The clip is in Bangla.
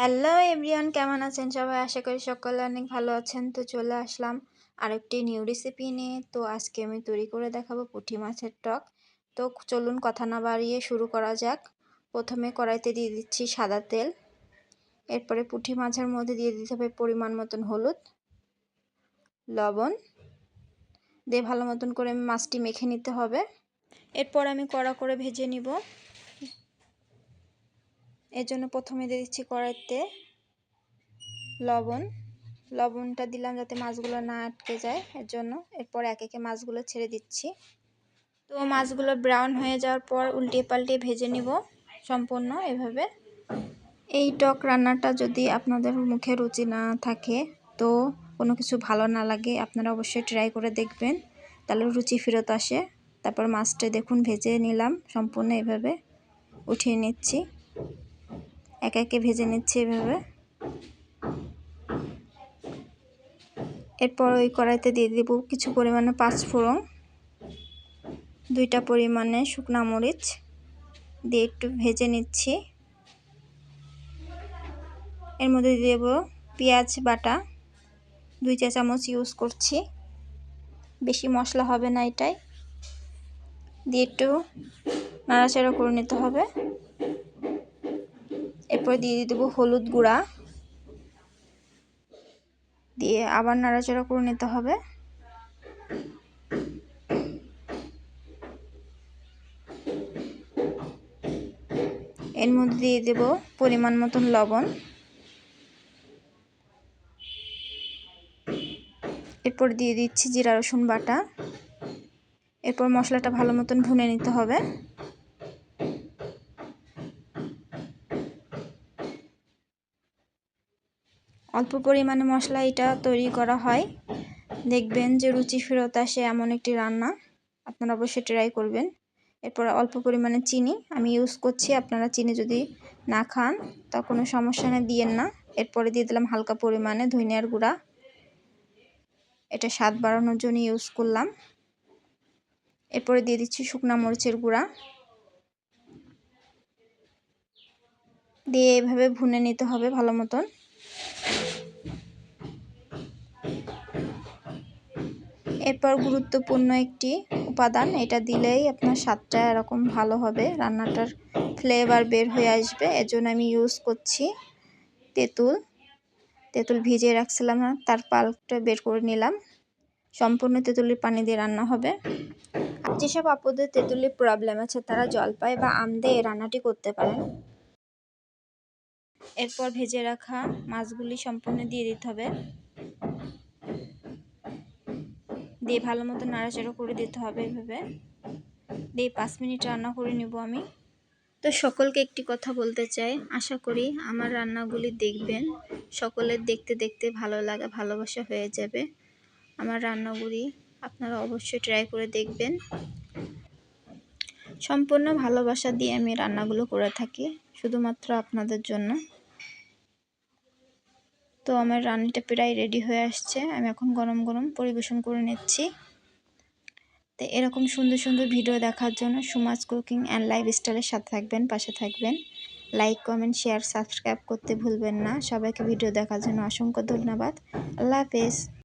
হ্যালো এভরিওয়ান, কেমন আছেন সবাই? আশা করি সকলে অনেক ভালো আছেন। তো চলে আসলাম আরেকটি নিউ রেসিপি নিয়ে। তো আজকে আমি তৈরি করে দেখাবো পুঁটি মাছের টক। তো চলুন কথা না বাড়িয়ে শুরু করা যাক। প্রথমে কড়াইতে দিয়ে দিচ্ছি সাদা তেল। এরপরে পুঁটি মাছের মধ্যে দিয়ে দিতে হবে পরিমাণ মতন হলুদ, লবণ। দিয়ে ভালো মতন করে মাছটি মেখে নিতে হবে। এরপর আমি কড়া করে ভেজে নিব। এর জন্য প্রথমে দিয়ে দিচ্ছি কড়াইতে লবণ। লবণটা দিলাম যাতে মাছগুলো না আটকে যায় এর জন্য এরপর এক একে মাছগুলো ছেড়ে দিচ্ছি। তো মাছগুলো ব্রাউন হয়ে যাওয়ার পর উল্টিয়ে পাল্টিয়ে ভেজে নিব সম্পূর্ণ এভাবে। এই টক রান্নাটা যদি আপনাদের মুখে রুচি না থাকে, তো কোনো কিছু ভালো না লাগে, আপনারা অবশ্যই ট্রাই করে দেখবেন। তাহলে রুচি ফেরত আসে। তারপর মাছটা দেখুন, ভেজে নিলাম সম্পূর্ণ এভাবে। উঠিয়ে নিচ্ছি। এক একে ভেজে নিচ্ছি এভাবে। এরপর ওই কড়াইতে দিয়ে দেব কিছু পরিমাণে পাঁচফোড়ন দুইটা পরিমাণে শুকনা মরিচ দিয়ে একটু ভেজে নিচ্ছি। এর মধ্যে দিয়ে দেব পেঁয়াজ বাটা, দুই চা চামচ ইউজ করছি। বেশি মশলা হবে না এটাই। দিয়ে একটু নাড়াচাড়া করে নিতে হবে। এরপর দিয়ে দিয়ে দেবো হলুদ গুঁড়া। দিয়ে আবার নাড়াচাড়া করে নিতে হবে। এর মধ্যে দিয়ে দেব পরিমাণ মতন লবণ। এরপর দিয়ে দিচ্ছি জিরা রসুন বাটা। এরপর মশলাটা ভালো মতন ভুনে নিতে হবে। অল্প পরিমাণে মশলা এটা তৈরি করা হয়। দেখবেন যে রুচি ফেরত আসে এমন একটি রান্না। আপনারা অবশ্যই ট্রাই করবেন। এরপর অল্প পরিমাণে চিনি। আমি ইউজ করছি, আপনারা চিনি যদি না খান তা কোনো সমস্যা নেই, দিয়েন না। এরপরে দিয়ে দিলাম হালকা পরিমাণে ধনিয়ার গুঁড়া। এটা স্বাদ বাড়ানোর জন্য ইউজ করলাম। এরপরে দিয়ে দিচ্ছি শুকনা মরিচের গুঁড়া। দিয়ে এভাবে ভুনে নিতে হবে ভালো মতন। এরপর গুরুত্বপূর্ণ একটি উপাদান, এটা দিলেই আপনার স্বাদটা এরকম ভালো হবে, রান্নাটার ফ্লেভার বের হয়ে আসবে, এজন্য আমি ইউজ করছি তেঁতুল। তেঁতুল ভিজিয়ে রাখছিলাম না, তার পাল্পটা বের করে নিলাম। সম্পূর্ণ তেঁতুলির পানি দিয়ে রান্না হবে। যেসব আপুদের তেঁতুলির প্রবলেম আছে, তারা জলপাই বা আম দিয়ে এই রান্নাটি করতে পারেন। এরপর ভেজে রাখা মাছগুলি সম্পূর্ণ দিয়ে দিতে হবে। দিয়ে ভালো মতো নাড়াচাড়া করে দিতে হবে এভাবে। দিয়ে পাঁচ মিনিট রান্না করে নেব আমি। তো সকলকে একটি কথা বলতে চাই। আশা করি আমার রান্নাগুলি দেখবেন। সকলের দেখতে দেখতে ভালো লাগা, ভালোবাসা হয়ে যাবে। আমার রান্নাগুলি আপনারা অবশ্যই ট্রাই করে দেখবেন। সম্পূর্ণ ভালোবাসা দিয়ে আমি রান্নাগুলো করে থাকি, শুধুমাত্র আপনাদের জন্য। তো আমার রান্নাটা প্রায় রেডি হয়ে আসছে। আমি এখন গরম গরম পরিবেশন করে নিচ্ছি। তো এরকম সুন্দর সুন্দর ভিডিও দেখার জন্য সুমাজ কুকিং অ্যান্ড লাইফস্টাইলের সাথে থাকবেন, পাশে থাকবেন। লাইক কমেন্ট শেয়ার সাবস্ক্রাইব করতে ভুলবেন না। সবাইকে ভিডিও দেখার জন্য অসংখ্য ধন্যবাদ। আল্লাহ হাফেজ।